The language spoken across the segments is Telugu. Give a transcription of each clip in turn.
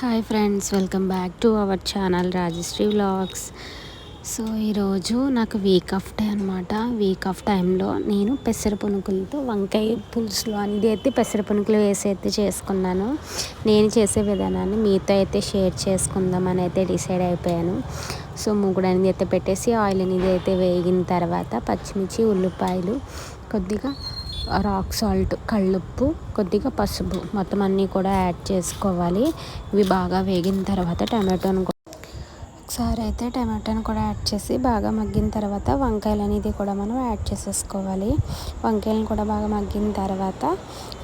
Hi friends welcome back to our channel Rajashree vlogs so ఈరోజు నాకు వీక్ ఆఫ్ డే అనమాట వీక్ ఆఫ్ టైంలో నేను పెసర పునుకులతో వంకాయ పులుసులో అనేది అయితే పెసర పునుకులు వేసి అయితే చేసుకున్నాను. నేను చేసే విధానాన్ని మీతో అయితే షేర్ చేసుకుందామని అయితే డిసైడ్ అయిపోయాను. సో మూగుడు అనేది అయితే పెట్టేసి ఆయిల్ అనేది అయితే వేగిన తర్వాత పచ్చిమిర్చి ఉల్లిపాయలు కొద్దిగా రాక్ సాల్ట్ కళ్ళుప్పు కొద్దిగా పసుపు. మొత్తం అన్నీ కూడా యాడ్ చేసుకోవాలి. ఇవి బాగా వేగిన తర్వాత టమాటోను ఒకసారి అయితే టమాటాను కూడా యాడ్ చేసి బాగా మగ్గిన తర్వాత వంకాయలు అనేది కూడా మనం యాడ్ చేసేసుకోవాలి. వంకాయలను కూడా బాగా మగ్గిన తర్వాత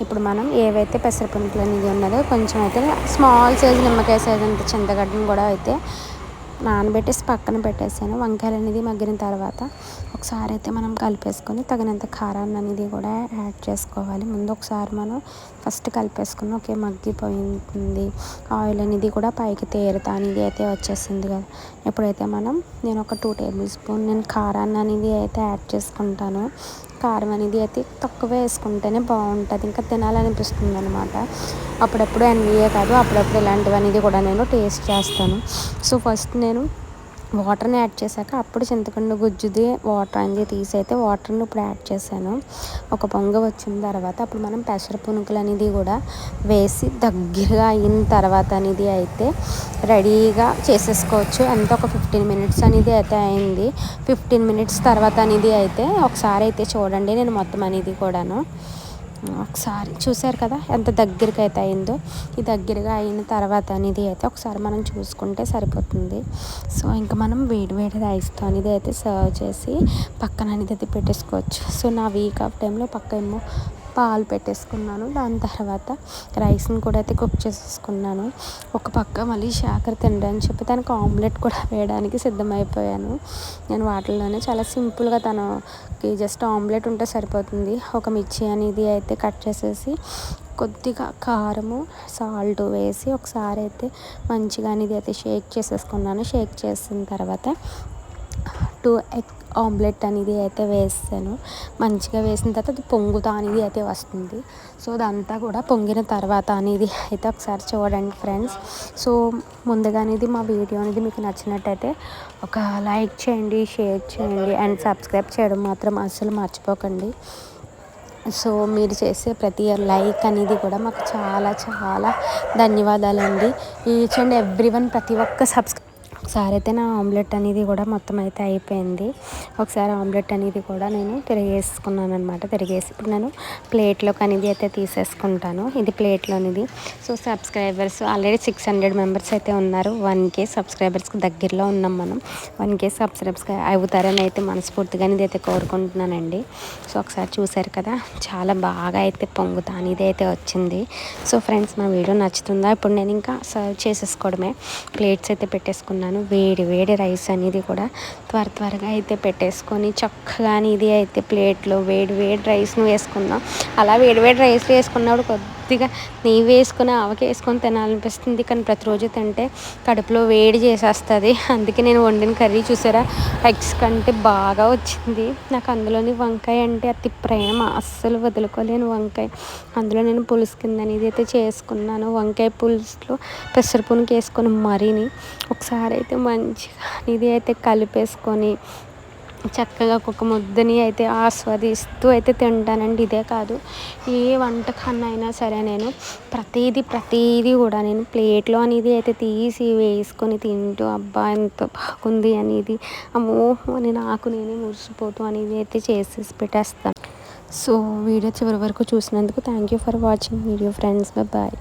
ఇప్పుడు మనం ఏవైతే పెసరపంపులు అనేది ఉన్నదో కొంచెం అయితే స్మాల్ సైజ్ నిమ్మకాయ సైజ్ అంత చింతగడ్డను కూడా అయితే నానబెట్టేసి పక్కన పెట్టేసాను. వంకాయలు అనేది మగ్గిన తర్వాత ఒకసారి అయితే మనం కలిపేసుకొని తగినంత కారాన్ని అనేది కూడా యాడ్ చేసుకోవాలి. ముందు ఒకసారి మనం ఫస్ట్ కలిపేసుకుని ఓకే మగ్గిపోయింది. ఆయిల్ అనేది కూడా పైకి తేరుతా అనేది అయితే వచ్చేసింది కదా. ఎప్పుడైతే మనం నేను ఒక టూ టేబుల్ స్పూన్ నేను కారాన్ని అనేది అయితే యాడ్ చేసుకుంటాను. కారం అనేది అయితే తక్కువ వేసుకుంటేనే బాగుంటుంది. ఇంకా తినాలనిపిస్తుంది అనమాట అప్పుడప్పుడు ఎన్వీఏ కాదు అప్పుడప్పుడు ఇలాంటివి అనేది కూడా నేను టేస్ట్ చేస్తాను. సో ఫస్ట్ నేను వాటర్ని యాడ్ చేశాక అప్పుడు చింతపండు గుజ్జుది వాటర్ అనేది తీసి అయితే వాటర్ని ఇప్పుడు యాడ్ చేశాను. ఒక పొంగ వచ్చిన తర్వాత అప్పుడు మనం పెసర పునుకులు అనేది కూడా వేసి దగ్గరగా అయిన తర్వాత అనేది అయితే రెడీగా చేసేసుకోవచ్చు. ఎంత? ఒక ఫిఫ్టీన్ మినిట్స్ అనేది అయితే అయింది. ఫిఫ్టీన్ మినిట్స్ తర్వాత అనేది అయితే ఒకసారి అయితే చూడండి. నేను మొత్తం అనేది కూడాను. ఒకసారి చూసారు కదా ఎంత దగ్గరగా అయితే అయిందో? ఈ దగ్గరగా అయిన తర్వాత అనేది అయితే ఒకసారి మనం చూసుకుంటే సరిపోతుంది. సో ఇంకా మనం వేడి వేడి రైస్తో అనేది అయితే సర్వ్ చేసి పక్కన అనేది అయితే పెట్టేసుకోవచ్చు. సో నా వీక్ ఆఫ్ టైంలో పక్క ఏమో పాలు పెట్టేసుకున్నాను. దాని తర్వాత రైస్ని కూడా అయితే కుక్ చేసేసుకున్నాను. ఒక పక్క మళ్ళీ శాఖర్ తినడానికి చెప్పి తనకు ఆమ్లెట్ కూడా వేయడానికి సిద్ధమైపోయాను. నేను వాటిల్లోనే చాలా సింపుల్గా తనకి జస్ట్ ఆమ్లెట్ ఉంటే సరిపోతుంది. ఒక మిర్చి అనేది అయితే కట్ చేసేసి కొద్దిగా కారము సాల్ట్ వేసి ఒకసారి అయితే మంచిగా అనేది అయితే షేక్ చేసేసుకున్నాను. షేక్ చేసిన తర్వాత టూ ఎగ్ ఆమ్లెట్ అనేది అయితే వేసాను మంచిగా వేసిన తర్వాత అది పొంగుతా అనేది అయితే వస్తుంది. సో అదంతా కూడా పొంగిన తర్వాత అనేది అయితే ఒకసారి చూడండి ఫ్రెండ్స్. సో ముందుగా అనేది మా వీడియో అనేది మీకు నచ్చినట్టయితే ఒక లైక్ చేయండి షేర్ చేయండి అండ్ సబ్స్క్రైబ్ చేయడం మాత్రం అస్సలు మర్చిపోకండి. సో మీరు చేసే ప్రతి లైక్ అనేది కూడా మాకు చాలా చాలా ధన్యవాదాలండి. ఈచ్ అండ్ ఎవ్రీ వన్ ప్రతి ఒక్క సబ్స్క్రైబ్ ఒకసారి అయితే నా ఆమ్లెట్ అనేది కూడా మొత్తం అయితే అయిపోయింది. ఒకసారి ఆమ్లెట్ అనేది కూడా నేను తిరిగేసుకున్నాను అనమాట తిరిగేసి ఇప్పుడు నేను ప్లేట్లోకి అనేది అయితే తీసేసుకుంటాను. ఇది ప్లేట్లోనిది. So subscribers already six hundred members అయితే ఉన్నారు. వన్ కే సబ్స్క్రైబర్స్కి దగ్గరలో ఉన్నాం మనం. వన్ కే సబ్స్క్రైబ్స్ అవుతారని అయితే మనస్ఫూర్తిగా అనేది అయితే కోరుకుంటున్నానండి. సో ఒకసారి చూసారు కదా చాలా బాగా అయితే పొంగుతా అనేది అయితే వచ్చింది. సో ఫ్రెండ్స్ మా వీడియో నచ్చుతుందా? ఇప్పుడు నేను ఇంకా సర్వ్ చేసేసుకోవడమే. ప్లేట్స్ అయితే పెట్టేసుకున్నాను. వేడి వేడి రైస్ అనేది కూడా త్వర త్వరగా అయితే పెట్టేసుకొని చక్కగా ఇది అయితే ప్లేట్లో వేడి వేడి రైస్ను వేసుకుందాం. అలా వేడి వేడి రైస్ వేసుకున్నప్పుడు కొద్దిగా నెయ్యి వేసుకొని ఆవకి వేసుకొని తినాలనిపిస్తుంది. కానీ ప్రతిరోజు తింటే కడుపులో వేడి చేసేస్తుంది. అందుకే నేను వండిన కర్రీ చూసారా? ఎగ్స్ కంటే బాగా వచ్చింది. నాకు అందులోని వంకాయ అంటే అతి ప్రేమ. అస్సలు వదులుకోలేను వంకాయ. అందులో నేను పులుసు కింద అనేది అయితే చేసుకున్నాను. వంకాయ పులుసులో పెసరపునికి వేసుకొని మరీని ఒకసారి అయితే మంచిగా ఇది అయితే కలిపేసుకొని చక్కగా ఒక ముద్దని అయితే ఆస్వాదిస్తూ అయితే తింటానండి ఇదే కాదు. ఏ వంటకన్నా అయినా సరే నేను ప్రతిదీ ప్రతిదీ కూడా నేను ప్లేట్లో అనేది అయితే తీసి వేసుకొని తింటూ అబ్బా ఎంత బాగుంది అనేది అమ్మో అని నాకు నేనే మురిసిపోతూ అనేది అయితే చేసేసి పెట్టేస్తాను. సో వీడియో చివరి వరకు చూసినందుకు thank you for watching video friends bye